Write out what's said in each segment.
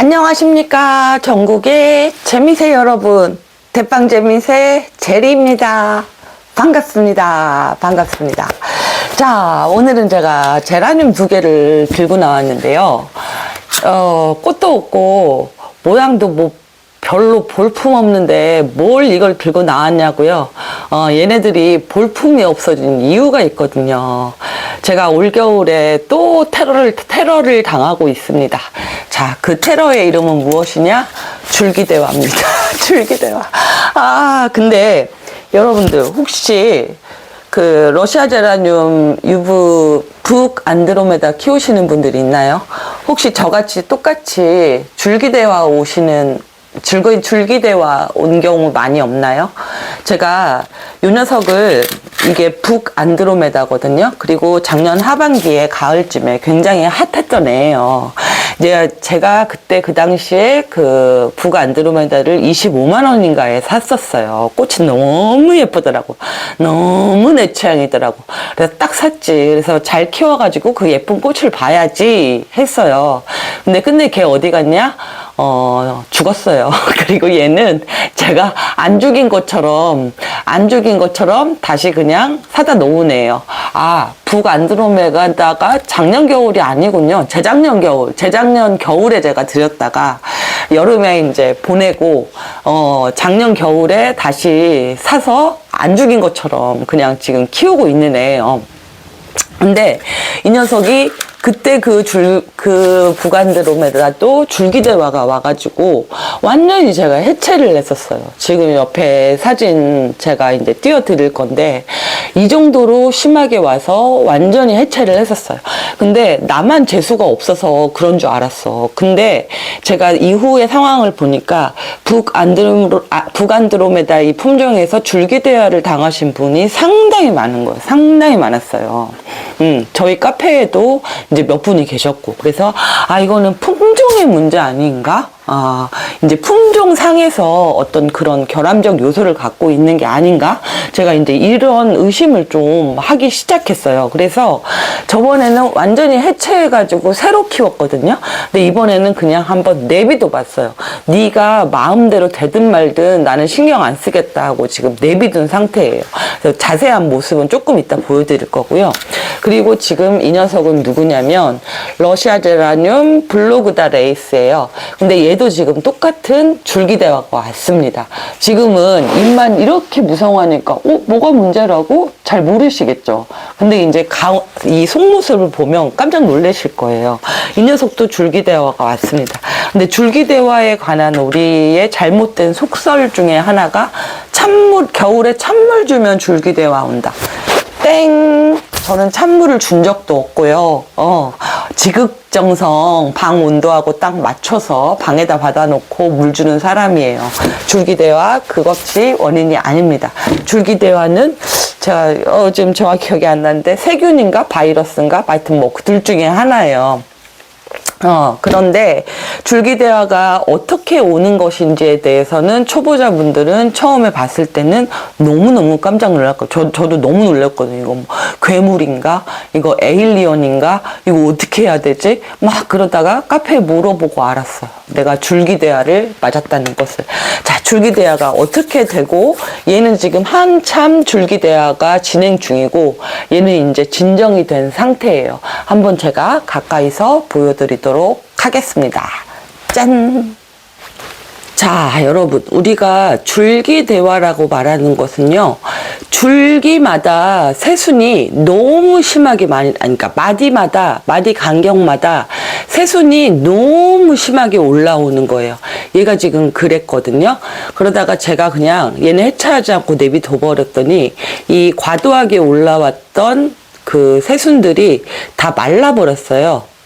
안녕하십니까. 전국의 재미새 여러분. 대빵 재미새 제리입니다. 반갑습니다. 반갑습니다. 자, 오늘은 제가 제라늄 두 개를 들고 나왔는데요. 어, 꽃도 없고, 모양도 뭐, 별로 볼품 없는데 뭘 이걸 들고 나왔냐고요. 어, 얘네들이 볼품이 없어진 이유가 있거든요. 제가 올겨울에 또 테러를, 테러를 당하고 있습니다. 자, 그 테러의 이름은 무엇이냐? 줄기대화입니다. 줄기대화. 아, 근데 여러분들 혹시 그 러시아 제라늄 유부 북 안드로메다 키우시는 분들이 있나요? 혹시 저같이 똑같이 줄기대화 오시는 즐거운 줄기대화 온 경우 많이 없나요? 제가 요 녀석을 이게 북 안드로메다거든요. 그리고 작년 하반기에 가을쯤에 굉장히 핫했던 애예요. 이제 제가 그때 그 당시에 그 북 안드로메다를 25만 원인가에 샀었어요. 꽃이 너무 예쁘더라고. 너무 내 취향이더라고. 그래서 딱 샀지. 그래서 잘 키워가지고 그 예쁜 꽃을 봐야지 했어요. 근데 근데 걔 어디 갔냐? 어, 죽었어요. 그리고 얘는 제가 안 죽인 것처럼, 안 죽인 것처럼 다시 그냥 사다 애예요. 아, 북 안드로메다가 작년 겨울이 아니군요. 재작년 겨울, 재작년 겨울에 제가 드렸다가 여름에 이제 보내고, 어, 작년 겨울에 다시 사서 안 죽인 것처럼 그냥 지금 키우고 있는 애예요. 근데 이 녀석이 그때 그 줄, 그 부간드로메다도 줄기대화가 와가지고 완전히 제가 해체를 했었어요. 지금 옆에 사진 제가 이제 띄워드릴 건데 이 정도로 심하게 와서 완전히 해체를 했었어요. 근데 나만 재수가 없어서 그런 줄 알았어. 근데 제가 이후의 상황을 보니까 북안드로, 아, 북안드로메다 이 품종에서 줄기대화를 당하신 분이 상당히 많은 거예요. 상당히 많았어요. 음, 저희 카페에도 이제 몇 분이 계셨고 그래서 아 이거는 품종의 문제 아닌가? 아 이제 품종상에서 어떤 그런 결함적 요소를 갖고 있는 게 아닌가? 제가 이제 이런 의심을 좀 하기 시작했어요. 그래서 저번에는 완전히 해체해가지고 새로 키웠거든요. 근데 이번에는 그냥 한번 내비도 봤어요. 네가 마음대로 되든 말든 나는 신경 안 쓰겠다 하고 지금 내비둔 상태예요. 그래서 자세한 모습은 조금 이따 보여드릴 거고요. 그리고 지금 이 녀석은 누구냐면 러시아 제라늄 블로그다 레이스예요. 근데 얘도 지금 똑같은 줄기대화가 왔습니다. 지금은 입만 이렇게 무성하니까 어 뭐가 문제라고 잘 모르시겠죠. 근데 이제 가, 이 속모습을 보면 깜짝 놀라실 거예요. 이 녀석도 줄기대화가 왔습니다. 근데 줄기대화에 관한 우리의 잘못된 속설 중에 하나가 찬물 겨울에 찬물 주면 줄기대화 온다. 땡. 저는 찬물을 준 적도 없고요. 어, 지극정성 방 온도하고 딱 맞춰서 방에다 받아놓고 물 주는 사람이에요. 줄기대화 그것이 원인이 아닙니다. 줄기대화는 제가 어, 지금 정확히 기억이 안 나는데 세균인가 바이러스인가 하여튼 뭐둘 중에 하나예요. 어, 그런데 줄기대화가 어떻게 오는 것인지에 대해서는 초보자분들은 처음에 봤을 때는 너무너무 깜짝 거예요. 저, 저도 너무 놀랐거든요. 이거 뭐 괴물인가? 이거 에일리언인가? 이거 어떻게 해야 되지? 막 그러다가 카페에 물어보고 알았어요. 내가 줄기대화를 맞았다는 것을. 자, 줄기대화가 어떻게 되고 얘는 지금 한참 줄기대화가 진행 중이고 얘는 이제 진정이 된 상태예요. 한번 제가 가까이서 보여드리도록 하겠습니다. 짠! 자, 여러분, 우리가 줄기 대화라고 말하는 것은요, 줄기마다 새순이 너무 심하게 많이, 그러니까 마디마다, 마디 간격마다 새순이 너무 심하게 올라오는 거예요. 얘가 지금 그랬거든요. 그러다가 제가 그냥 얘는 해체하지 않고 내비둬 버렸더니 이 과도하게 올라왔던 그 새순들이 다 말라버렸어요.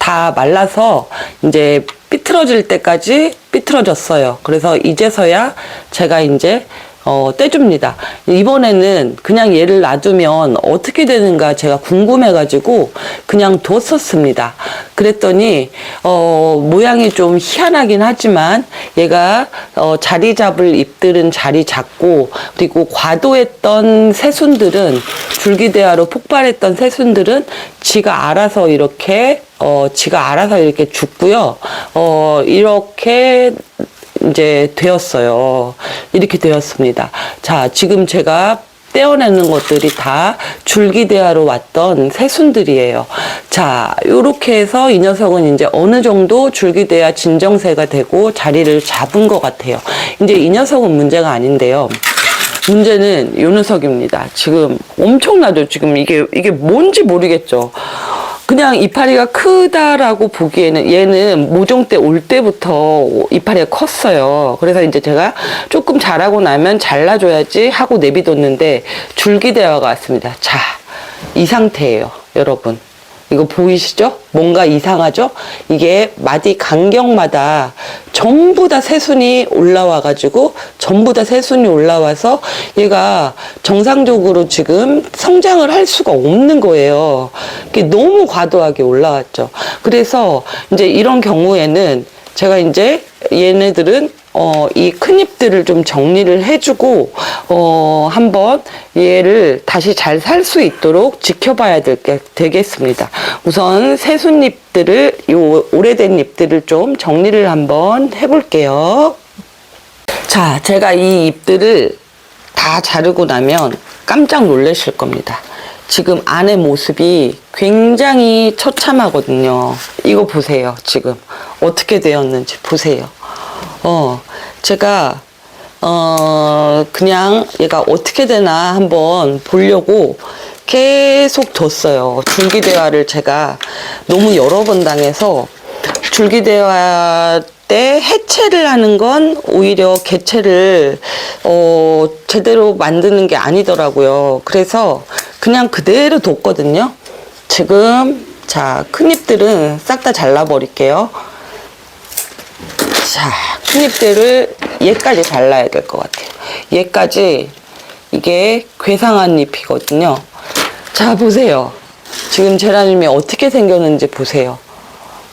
다 말라서 이제 삐뚤어질 때까지 삐뚤어졌어요. 그래서 이제서야 제가 이제 어, 떼줍니다. 이번에는 그냥 얘를 놔두면 어떻게 되는가 제가 궁금해가지고 그냥 뒀었습니다. 그랬더니, 어, 모양이 좀 희한하긴 하지만 얘가, 어, 자리 잡을 잎들은 자리 잡고 그리고 과도했던 새순들은 줄기대화로 폭발했던 새순들은 지가 알아서 이렇게 어, 지가 알아서 이렇게 죽고요. 어, 이렇게 이제 되었어요. 이렇게 되었습니다. 자, 지금 제가 떼어내는 것들이 다 줄기대하로 왔던 새순들이에요. 자, 요렇게 해서 이 녀석은 이제 어느 정도 줄기대하 진정세가 되고 자리를 잡은 것 같아요. 이제 이 녀석은 문제가 아닌데요. 문제는 요 녀석입니다. 지금 엄청나죠? 지금 이게, 이게 뭔지 모르겠죠? 그냥 이파리가 크다라고 보기에는 얘는 모종 때 올 때부터 이파리가 컸어요. 그래서 이제 제가 조금 자라고 나면 잘라줘야지 하고 내비뒀는데 줄기대화가 왔습니다. 자, 이 상태예요. 여러분. 이거 보이시죠? 뭔가 이상하죠? 이게 마디 간격마다 전부 다 새순이 올라와가지고 전부 다 새순이 올라와서 얘가 정상적으로 지금 성장을 할 수가 없는 거예요. 이게 너무 과도하게 올라왔죠. 그래서 이제 이런 경우에는 제가 이제 얘네들은 어, 이 큰 잎들을 좀 정리를 해주고, 어, 한번 얘를 다시 잘 살 수 있도록 지켜봐야 될 게 되겠습니다. 우선 새순잎들을, 요 오래된 잎들을 좀 정리를 한번 해볼게요. 자, 제가 이 잎들을 다 자르고 나면 깜짝 놀라실 겁니다. 지금 안의 모습이 굉장히 처참하거든요. 이거 보세요, 지금. 어떻게 되었는지 보세요. 어, 제가, 어, 그냥 얘가 어떻게 되나 한번 보려고 계속 뒀어요. 줄기대화를 제가 너무 여러 번 당해서 줄기대화 때 해체를 하는 건 오히려 개체를 어, 제대로 만드는 게 아니더라고요. 그래서 그냥 그대로 뒀거든요. 지금 자, 큰 잎들은 싹 다 잘라버릴게요. 자, 큰 잎들을 얘까지 잘라야 될 것 같아요. 얘까지 이게 괴상한 잎이거든요. 자, 보세요. 지금 제라늄이 어떻게 생겼는지 보세요.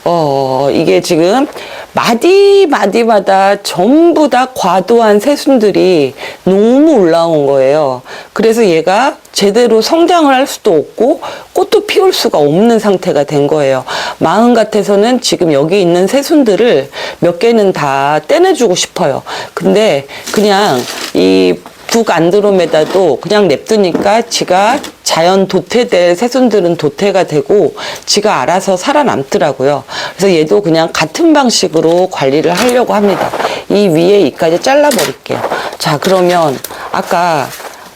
어, 이게 지금 마디 마디마다 전부 다 과도한 새순들이 너무 올라온 거예요. 그래서 얘가 제대로 성장을 할 수도 없고 꽃도 피울 수가 없는 상태가 된 거예요. 마음 같아서는 지금 여기 있는 새순들을 몇 개는 다 떼내주고 싶어요. 근데 그냥 이 북 안드로메다도 그냥 냅두니까 지가 자연 도태될 새순들은 도태가 되고 지가 알아서 살아남더라고요. 그래서 얘도 그냥 같은 방식으로 관리를 하려고 합니다. 이 위에 이까지 잘라버릴게요. 자, 그러면 아까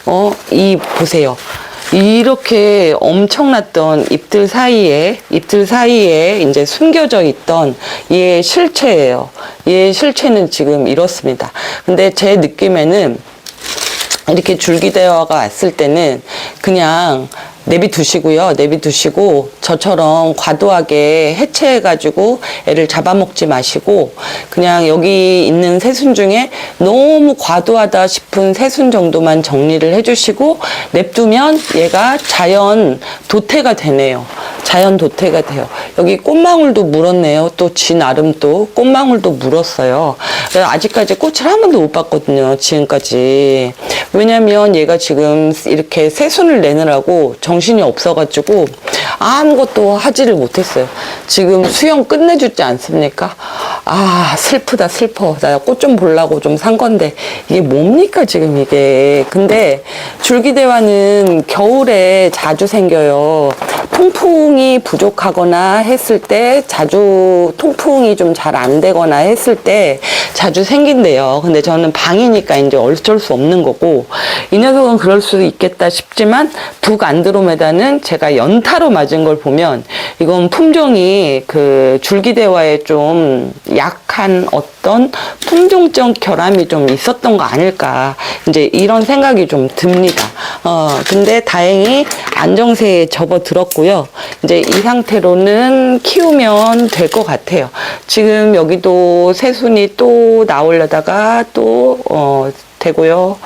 어, 이 보세요. 이렇게 엄청났던 잎들 사이에 잎들 사이에 이제 숨겨져 있던 얘 실체예요. 얘 실체는 지금 이렇습니다. 근데 제 느낌에는 이렇게 줄기대화가 왔을 때는 그냥 내비 두시고요. 내비 두시고 저처럼 과도하게 해체해가지고 애를 잡아먹지 마시고 그냥 여기 있는 새순 중에 너무 과도하다 싶은 새순 정도만 정리를 해주시고 냅두면 얘가 자연 도태가 되네요. 자연 도태가 돼요. 여기 꽃망울도 물었네요. 또 지 나름 또 꽃망울도 물었어요. 아직까지 꽃을 한 번도 못 봤거든요. 지금까지. 왜냐면 얘가 지금 이렇게 새순을 내느라고 정신이 없어가지고 아무것도 하지를 못했어요. 지금 수영 끝내주지 않습니까? 아, 슬프다, 슬퍼. 나 꽃 좀 보려고 좀 산 건데, 이게 뭡니까, 지금 이게. 근데 줄기대화는 겨울에 자주 생겨요. 통풍이 부족하거나 했을 때 자주 통풍이 좀 잘 안 되거나 했을 때 자주 생긴대요. 근데 저는 방이니까 이제 어쩔 수 없는 거고 이 녀석은 그럴 수도 있겠다 싶지만 북 안드로메다는 제가 연타로 맞은 걸 보면 이건 품종이 그 줄기대화에 좀 약한 어떤 품종적 결함이 좀 있었던 거 아닐까 이제 이런 생각이 좀 듭니다. 어 근데 다행히 안정세에 접어들었고요. 이제 이 상태로는 키우면 될 것 같아요. 지금 여기도 새순이 또 나오려다가 또, 어, 되고요.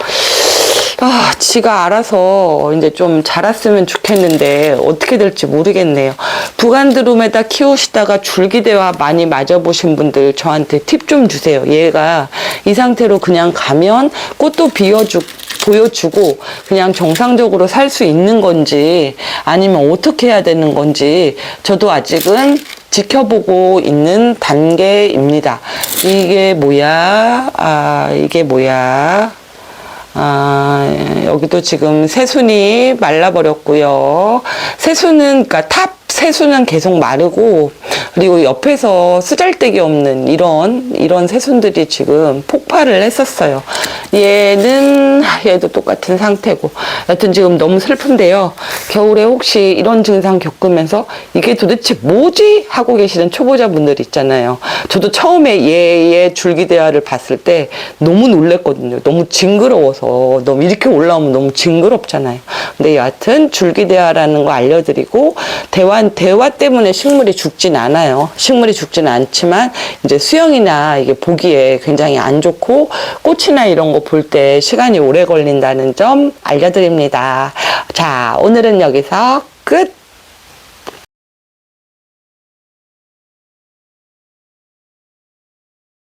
아, 지가 알아서 이제 좀 자랐으면 좋겠는데 어떻게 될지 모르겠네요. 북안드롬에다 키우시다가 줄기대와 많이 맞아보신 분들 저한테 팁 좀 주세요. 얘가 이 상태로 그냥 가면 꽃도 비워주고 보여주고 그냥 정상적으로 살 수 있는 건지 아니면 어떻게 해야 되는 건지 저도 아직은 지켜보고 있는 단계입니다. 이게 뭐야? 아, 이게 뭐야? 아, 여기도 지금 새순이 말라버렸고요. 새순은, 그니까 탑 새순은 계속 마르고, 그리고 옆에서 쓰잘데기 없는 이런, 이런 새순들이 지금 폭발을 했었어요. 얘는, 얘도 똑같은 상태고. 여튼 지금 너무 슬픈데요. 겨울에 혹시 이런 증상 겪으면서 이게 도대체 뭐지? 하고 계시는 초보자분들 있잖아요. 저도 처음에 얘의 줄기대화를 봤을 때 너무 놀랬거든요. 너무 징그러워서. 너무 이렇게 올라오면 너무 징그럽잖아요. 근데 여하튼 줄기대화라는 거 알려드리고, 대화, 대화 때문에 식물이 죽진 않아요. 식물이 죽진 않지만, 이제 수영이나 이게 보기에 굉장히 안 좋고, 꽃이나 이런 거 볼 때 시간이 오래 걸린다는 점 알려드립니다. 자, 오늘은 여기서 끝!